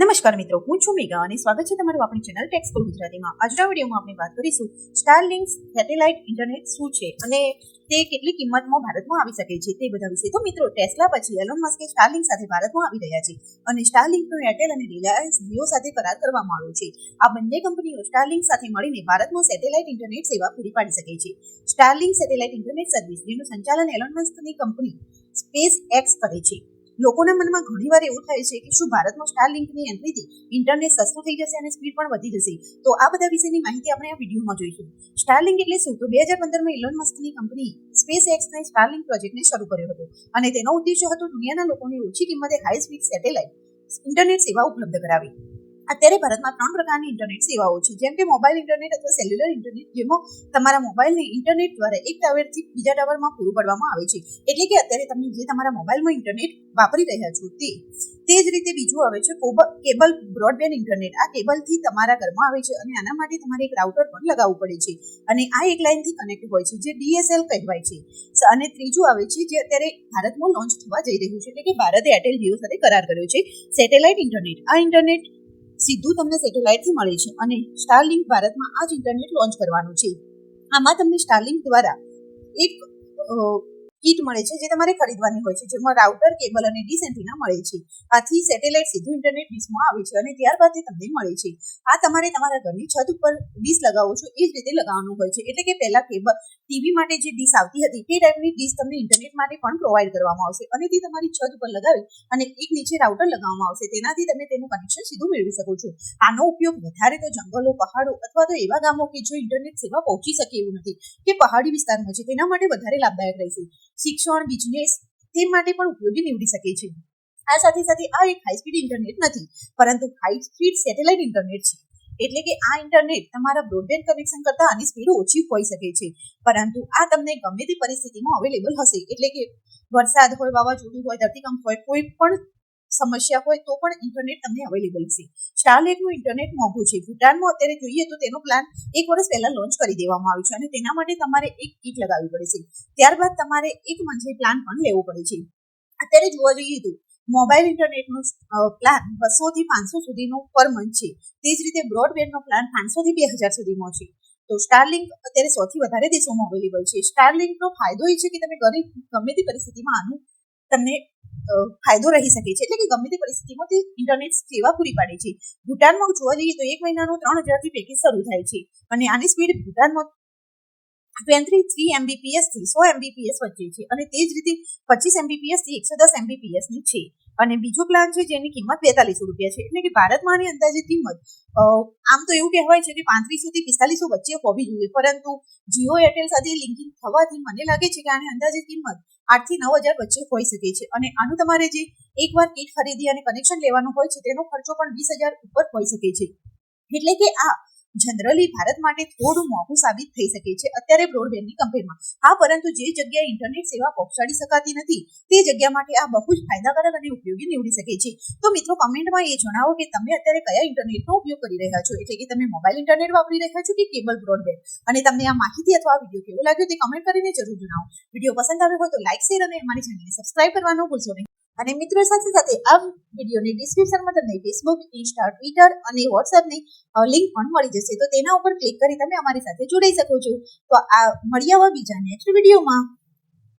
નમસ્કાર મિત્રો, હું છું મેગા અને સ્વાગત છે તમારું આપણી ચેનલ ટેક્સ ફોર ગુજરાતીમાં. આજના વિડીયોમાં આપણે વાત કરીશું સ્ટારલિંક સેટેલાઇટ ઇન્ટરનેટ શું છે અને તે કેટલી કિંમતમાં ભારતમાં આવી શકે છે તે બધા વિશે. તો મિત્રો ટેસ્લા પછી એલોન મસ્કે સ્ટારલિંક સાથે ભારતમાં આવી રહ્યા છે અને સ્ટારલિંકનો એરટેલ અને રિલાયન્સ જીઓ સાથે કરાર કરવામાં આવ્યો છે. આ બંને કંપનીઓ સ્ટારલિંક સાથે મળીને ભારતમાં સેટેલાઇટ ઇન્ટરનેટ સેવા પૂરી પાડી શકે છે. સ્ટારલિંક સેટેલાઇટ ઇન્ટરનેટ સર્વિસ જેનું સંચાલન એલોન મસ્કની કંપની સ્પેસ એક્સ કરે છે. લોકોના મનમાં ઘણીવાર એવું થાય છે કે શું ભારતમાં સ્ટાર લિંકની એન્ટ્રીથી ઇન્ટરનેટ સસ્તું થઈ જશે અને સ્પીડ પણ વધી જશે. તો આ બધા વિશેની માહિતી આપણે આ વિડીયોમાં જોઈશું. સ્ટારલિંક એટલે શું? તો બે હજાર પંદરમાં ઇલોન મસ્કની કંપની સ્પેસ એક્સને સ્ટારલિંક પ્રોજેક્ટને શરૂ કર્યો હતો. અને તેનો ઉદ્દેશ્ય હતો દુનિયાના લોકોને ઓછી કિંમતે હાઈ સ્પીડ સેટેલાઇટ ઇન્ટરનેટ સેવા ઉપલબ્ધ કરાવી. અત્યારે ભારતમાં ત્રણ પ્રકારની ઇન્ટરનેટ સેવાઓ છે. જેમ કે મોબાઈલ ઇન્ટરનેટ અથવા સેલ્યુલર ઇન્ટરનેટ જેમાં તમારા મોબાઈલને ઇન્ટરનેટ દ્વારા એક ટાવરથી બીજા ટાવરમાં પૂરું પાડવામાં આવે છે. એટલે કે અત્યારે તમે જે તમારા મોબાઈલમાં ઇન્ટરનેટ વાપરી રહ્યા છો તે તે જ રીતે બીજું આવે છે કેબલ બ્રોડબેન્ડ ઇન્ટરનેટ આ કેબલથી તમારા ઘરમાં આવે છે અને આના માટે તમારે એક રાઉટર પણ લગાવવું પડે છે. અને આ એક લાઇનથી કનેક્ટ હોય છે, જે ડીએસએલ કહેવાય છે. અને ત્રીજું આવે છે જે અત્યારે ભારતમાં લોન્ચ થવા જઈ રહ્યું છે, એટલે કે ભારતે એરટેલ જીઓ સાથે કરાર કર્યો છે. સેટેલાઇટ ઇન્ટરનેટ આ ઇન્ટરનેટ સીધું તમને સેટેલાઇટથી મળે છે અને સ્ટારલિંક ભારતમાં આ જ ઇન્ટરનેટ લોન્ચ કરવાનું છે. આમાં તમને સ્ટારલિંક દ્વારા એક કીટ મળે છે જે તમારે ખરીદવાની હોય છે, જેમાં રાઉટર, કેબલ અને ડીશ એન્ટીના મળે છે. આથી સેટેલાઇટ સીધું ઇન્ટરનેટ ડીશમાં આવે છે અને ત્યારબાદ તે તમને મળે છે. આ તમારે તમારા ઘરની છત ઉપર ડીશ લગાવો છો, એ જ રીતે લગાવવાનું હોય છે. એટલે કે પહેલા કેબલ ટીવી માટે જે ડીશ આવતી હતી, તે ટાઈપની ડીશ તમને ઇન્ટરનેટ માટે પણ પ્રોવાઈડ કરવામાં આવશે. અને તે તમારી છત ઉપર લગાવી અને એક નીચે રાઉટર લગાવવામાં આવશે. તેનાથી તમે તેનું કનેક્શન સીધું મેળવી શકો છો. આનો ઉપયોગ વધારે તો જંગલો, પહાડો અથવા તો એવા ગામો કે જો ઇન્ટરનેટ સેવા પહોંચી શકે એવું નથી, કે પહાડી વિસ્તારમાં છે. તેના માટે વધારે લાભદાયક રહેશે. શિક્ષણ બિઝનેસ તે માટે પણ ઉપયોગી નીવડી શકે છે. આ સાથે સાથે આ એક હાઈ સ્પીડ ઇન્ટરનેટ નથી, પરંતુ હાઈ સ્પીડ સેટેલાઇટ ઇન્ટરનેટ છે. એટલે કે આ ઇન્ટરનેટ તમારા બ્રોડબેન્ડ કનેક્શન કરતા આની સ્પીડ ઓછી હોઈ શકે છે. પરંતુ આ તમને ગમે તે પરિસ્થિતિમાં અવેલેબલ હશે. એટલે કે વરસાદ હોય, વાવાઝોડું હોય, ધરતીકંપ હોય, કોઈ પણ સમસ્યા હોય તો પણ ઇન્ટરનેટ તમને અવેલેબલ છે સ્ટારલેટનું ઇન્ટરનેટ મોંઘું છે. ભૂટાનમાં અત્યારે જોઈએ તો તેનો પ્લાન એક વર્ષ પહેલા લોન્ચ કરી દેવામાં આવ્યો છે અને તેના માટે તમારે એક કીટ લગાવવી પડે છે. ત્યારબાદ તમારે એક મંથલી પ્લાન પણ લેવો પડે છે. અત્યારે જોવા જઈએ તો મોબાઈલ ઇન્ટરનેટનો પ્લાન બસોથી પાંચસો સુધીનો પર મંથ છે. તે જ રીતે બ્રોડબેન્ડનો પ્લાન પાંચસો થી બે હજાર સુધીનો છે. તો સ્ટારલિંક અત્યારે સૌથી વધારે દેશોમાં અવેલેબલ છે. સ્ટારલિંકનો ફાયદો એ છે કે તમે ગરીબ, ગમે તે પરિસ્થિતિમાં આનું તમને ફાયદો રહી શકે છે. એટલે કે ગમે તે પરિસ્થિતિમાં ઇન્ટરનેટ સેવા પૂરી પાડે છે. ભૂટાનમાં જોવા જઈએ તો એક મહિનાનું ત્રણ હજારથી પેકેજ શરૂ થાય છે. અને આની સ્પીડ ભૂટાનમાં ટ્વેન્ટી થ્રી એમબીપીએસથી સો એમબીપીએસ વચ્ચે છે. અને તે જ રીતે પચીસ એમબીપીએસથી એકસો દસ એમબીપીએસની છે. અને બીજો પ્લાન છે જેની કિંમત બેતાલીસો રૂપિયા છે. એટલે કે ભારતમાં આની અંદાજે કિંમત આમ તો એવું કહેવાય છે કે પાંત્રીસો પિસ્તાલીસો વચ્ચે હોવી જોઈએ. પરંતુ જીઓ, એરટેલ સાથે લિંકિંગ થવાથી મને લાગે છે કે આની અંદાજે કિંમત આઠથી નવ હજાર વચ્ચે હોઈ શકે છે. અને આનું તમારે જે એકવાર કીટ ખરીદી અને કનેક્શન લેવાનું હોય છે, તેનો ખર્ચો પણ વીસ હજાર ઉપર હોઈ શકે છે. એટલે કે આ જનરલી ભારત માટે થોડું મોંઘું સાબિત થઈ શકે છે અત્યારે બ્રોડબેન્ડની કમ્પેરમાં હા, પરંતુ જે જગ્યાએ ઇન્ટરનેટ સેવા પહોંચાડી શકાતી નથી, તે જગ્યા માટે આ બહુ જ ફાયદાકારક અને ઉપયોગી નીવડી શકે છે. તો મિત્રો કમેન્ટમાં એ જણાવો કે તમે અત્યારે કયા ઇન્ટરનેટનો ઉપયોગ કરી રહ્યા છો? એટલે કે તમે મોબાઈલ ઇન્ટરનેટ વાપરી રહ્યા છો કે કેબલ બ્રોડબેન્ડ અને તમને આ માહિતી અથવા આ વીડિયો કેવો લાગ્યો તે કમેન્ટ કરીને જરૂર જણાવો. વીડિયો પસંદ આવ્યો હોય તો લાઇક શેર અને અમારી ચેનલને સબસ્ક્રાઇબ કરવાનું ભૂલશો નહીં. અને મિત્રો સાથે સાથે આ વિડીયોની ડિસ્ક્રિપ્શનમાં તમને ફેસબુક ઇન્સ્ટા ટ્વિટર અને વોટ્સએપની લિંક પણ મળી જશે. તો તેના ઉપર ક્લિક કરી તમે અમારી સાથે જોડાઈ શકો છો. તો આ મળી આવા બીજા નેક્સ્ટ વિડીયોમાં.